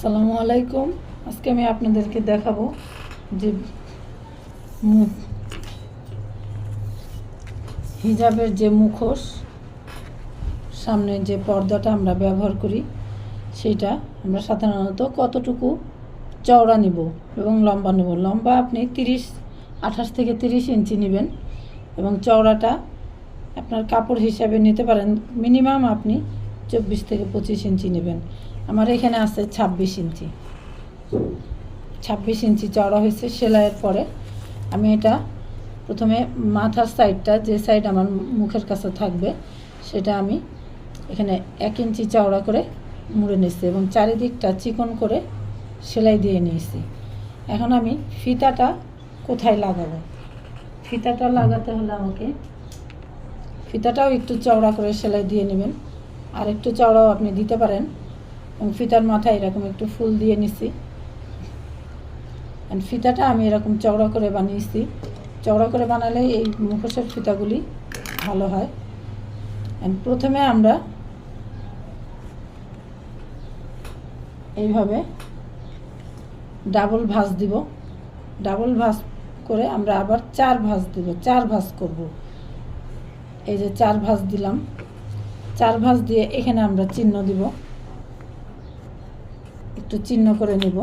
আসসালামু আলাইকুম। আজকে আমি আপনাদেরকে দেখাবো যে মু- হিজাবের যে মুখোশ, সামনে যে পর্দাটা আমরা ব্যবহার করি, সেটা আমরা সাধারণত কতটুকু চওড়া নিব এবং লম্বা নেব? লম্বা আপনি তিরিশ, আঠাশ থেকে তিরিশ ইঞ্চি নেবেন এবং চওড়াটা আপনার কাপড় হিসাবে নিতে পারেন। মিনিমাম আপনি চব্বিশ থেকে পঁচিশ ইঞ্চি নেবেন। আমার এখানে আছে ছাব্বিশ ইঞ্চি। ছাব্বিশ ইঞ্চি চওড়া হয়েছে সেলাইয়ের পরে। আমি এটা প্রথমে মাথার সাইডটা যে সাইড আমার মুখের কাছে থাকবে, সেটা আমি এখানে এক ইঞ্চি চওড়া করে মুড়ে নিয়েছি এবং চারিদিকটা চিকন করে সেলাই দিয়ে নিয়েছি। এখন আমি ফিতাটা কোথায় লাগাবো? ফিতাটা লাগাতে হলে আমাকে ফিতাটাও একটু চওড়া করে সেলাই দিয়ে নেবেন। আর একটু চওড়াও আপনি দিতে পারেন। ফিতার মাথায় এরকম একটু ফুল দিয়ে নিছি। আর ফিতাটা আমি এরকম চওড়া করে বানিয়েছি। চওড়া করে বানালে এই মুখোশের ফিতাগুলি ভালো হয়। And প্রথমে আমরা এইভাবে ডাবল ভাঁজ দিব। ডাবল ভাঁজ করে আমরা আবার চার ভাঁজ দিব। চার ভাঁজ করব। এই যে চার ভাঁজ দিলাম। চার ভাঁজ দিয়ে এখানে আমরা চিহ্ন দিব। একটু চিহ্ন করে নিব।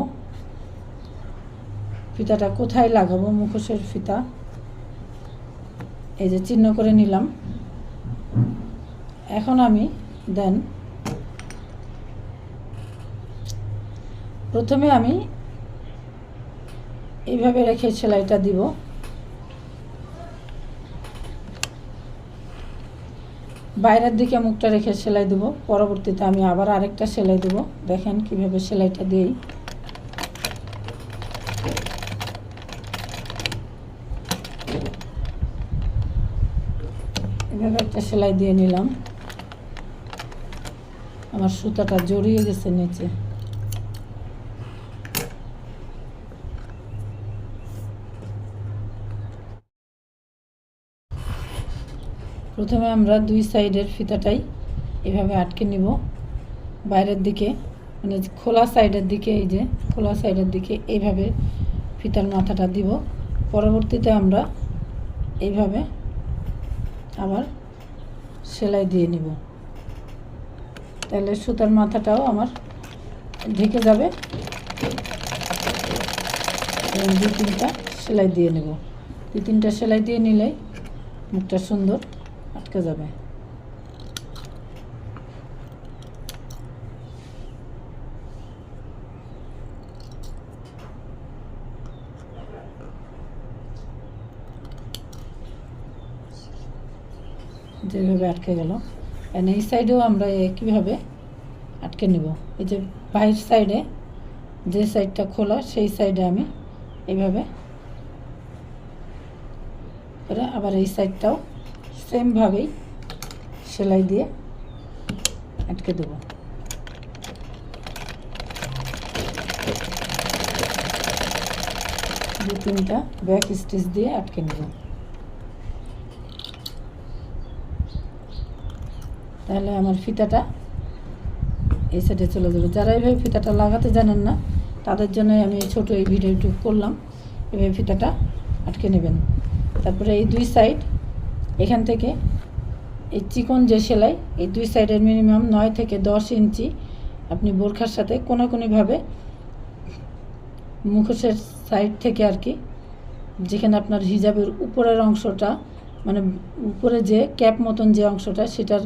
ফিতাটা কোথায় লাগাবো? মুখোশের ফিতা। এই যে চিহ্ন করে নিলাম। এখন আমি দেন প্রথমে আমি এইভাবে রেখে সেলাইটা দিব। বাইরের দিকে মুখটা রেখে সেলাই দেব। পরবর্তীতে আমি আবার আরেকটা সেলাই দেব। দেখেন কীভাবে সেলাইটা দিই। এভাবে একটা সেলাই দিয়ে নিলাম। আমার সুতাটা জড়িয়ে গেছে নিচে। প্রথমে আমরা দুই সাইডের ফিতাটাই এভাবে আটকে নিব। বাইরের দিকে মানে খোলা সাইডের দিকে, এই যে খোলা সাইডের দিকে এইভাবে ফিতার মাথাটা দিব। পরবর্তীতে আমরা এইভাবে আবার সেলাই দিয়ে নিব। তাহলে সুতার মাথাটাও আমার ঢেকে যাবে। এবং দু তিনটা সেলাই দিয়ে নেব। দু তিনটা সেলাই দিয়ে নিলেই মুখটা সুন্দর। আটকে যাবে। যেভাবে আটকে গেল। এই সাইডেও আমরা একইভাবে আটকে নেব? এই যে বাইরের সাইডে যে সাইডটা খোলা, সেই সাইডে আমি এইভাবে করে আবার এই সাইডটাও সেমভাবেই সেলাই দিয়ে আটকে দেবো। দু তিনটা ব্যাক স্টিচ দিয়ে আটকে নেব। তাহলে আমার ফিতাটা এই সাইডে চলে যাবে। যারা এইভাবে ফিতাটা লাগাতে জানেন না, তাদের জন্য আমি ছোটো এই ভিডিওটুকু করলাম। এভাবে ফিতাটা আটকে নেবেন। তারপরে এই দুই সাইড এখান থেকে এই চিকন যে সেলাই, এই দুই সাইডের মিনিমাম নয় থেকে দশ ইঞ্চি আপনি বোরখার সাথে কোনাকুনিভাবে মুখোশের সাইড থেকে আর কি, যেখানে আপনার হিজাবের উপরের অংশটা মানে উপরে যে ক্যাপ মতন যে অংশটা, সেটার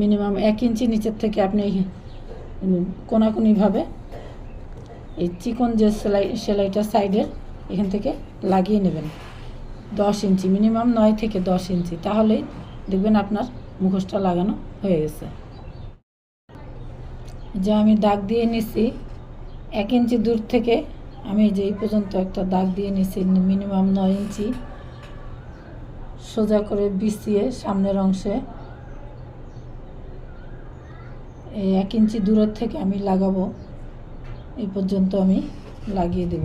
মিনিমাম এক ইঞ্চি নিচের থেকে আপনি কোনাকুনিভাবে এই চিকন যে সেলাই, সেলাইটা সাইডের এখান থেকে লাগিয়ে নেবেন। দশ ইঞ্চি মিনিমাম নয় থেকে দশ ইঞ্চি। তাহলেই দেখবেন আপনার মুখোশটা লাগানো হয়ে গেছে। যে আমি দাগ দিয়ে নিছি, এক ইঞ্চি দূর থেকে আমি যে এই পর্যন্ত একটা দাগ দিয়ে নিছি মিনিমাম নয় ইঞ্চি, সোজা করে বিছিয়ে সামনের অংশে। এই এক ইঞ্চি দূরের থেকে আমি লাগাবো, এই পর্যন্ত আমি লাগিয়ে দেব।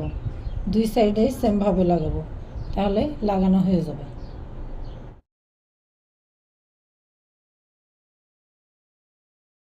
দুই সাইডেই সেমভাবে লাগাবো। তাহলে লাগানো হয়ে যাবে।